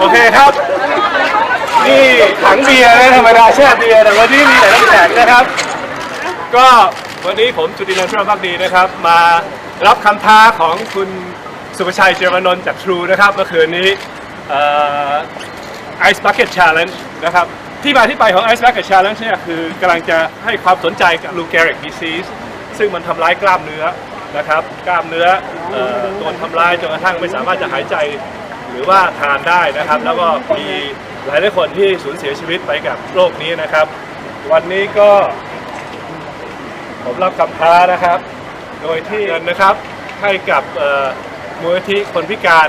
โอเคครับ นี่ถังเบียร์นะธรรมดาแช่เบียร์แต่วันนี้มีแต่น้ำแข็งนะครับ ก็วันนี้ผมจุตินันท์พักดีนะครับ มารับคำท้าของคุณสุภชัยเจรวนนท์จาก True นะครับเมื่อคืนนี้เอ่อ Ice Bucket Challenge นะครับที่มาที่ไปของ Ice Bucket Challenge เนี่ยคือกำลังจะให้ความสนใจกับ Lou Gehrig disease ซึ่งมันทำร้ายกล้ามเนื้อนะครับ กล้ามเนื้อเอ่อโดนทำร้ายจนกระทั่งไม่สามารถจะหายใจ หรือว่าทานได้นะครับ แล้วก็มีหลายหลายคนที่สูญเสียชีวิตไปกับโรคนี้นะครับ วันนี้ก็ผมรับคำท้านะครับ โดยที่เงินนะครับให้กับเอ่อมูลนิธิคนพิการ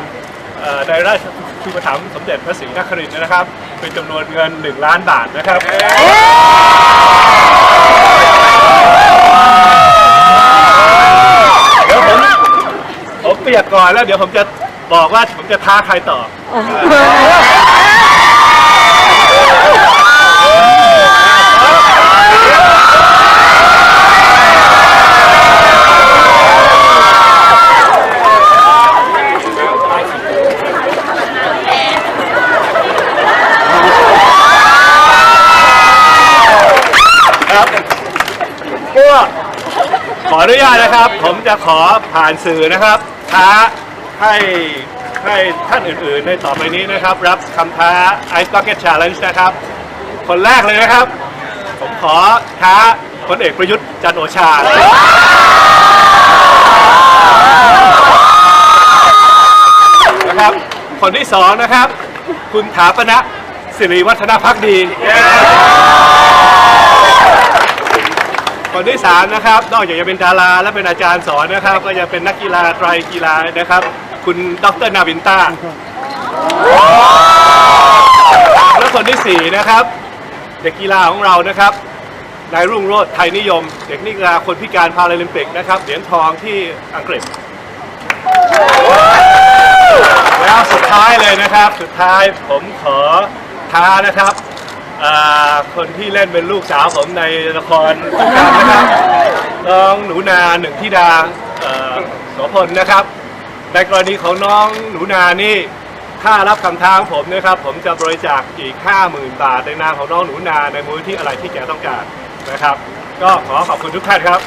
ในราชทูปถัมภ์สมเด็จพระศรีนครินทร์นะครับ เป็นจำนวนเงิน 1 ล้านบาทนะครับเดี๋ยวผมผมเปียกก่อนแล้วเดี๋ยวผมจะ บอกว่าผมจะท้าใครต่อ ครับก็ขออนุญาตนะครับ ผมจะขอผ่านสื่อนะครับท้า ให้ให้ท่านอื่นๆในต่อไปนี้นะครับ รับคำท้า Ice Bucket Challenge นะครับ คนแรกเลยนะครับ ผมขอท้าพลเอกประยุทธ์จันทร์โอชา นะครับ คนที่สองนะครับ คุณถาปณะสิริวัฒนพักดี คนที่สามนะครับ นอกจากจะเป็นดาราและเป็นอาจารย์สอนนะครับ ก็ยังเป็นนักกีฬาไตรกีฬานะครับ คุณดรนาวินต้าและคนที่สี่นะครับ เด็กกีฬาของเรานะครับนายรุ่งโรจน์ไทยนิยม เด็กนักกีฬาคนพิการพาราลิมปิกนะครับเหรียญทองที่อังกฤษ แล้วสุดท้ายเลยนะครับ สุดท้ายผมขอท้านะครับคนที่เล่นเป็นลูกสาวผมในละครนะครับน้องหนูนาหนึ่งธิดาโสพลนะครับ ในกรณีของน้องหนูนานี่ ถ้ารับคำท้าของผมนะครับ ผมจะบริจาคอีก 50,000 บาทในนามของน้องหนูนาในมูลที่อะไรที่แกต้องการนะครับ ก็ขอขอบคุณทุกท่านครับ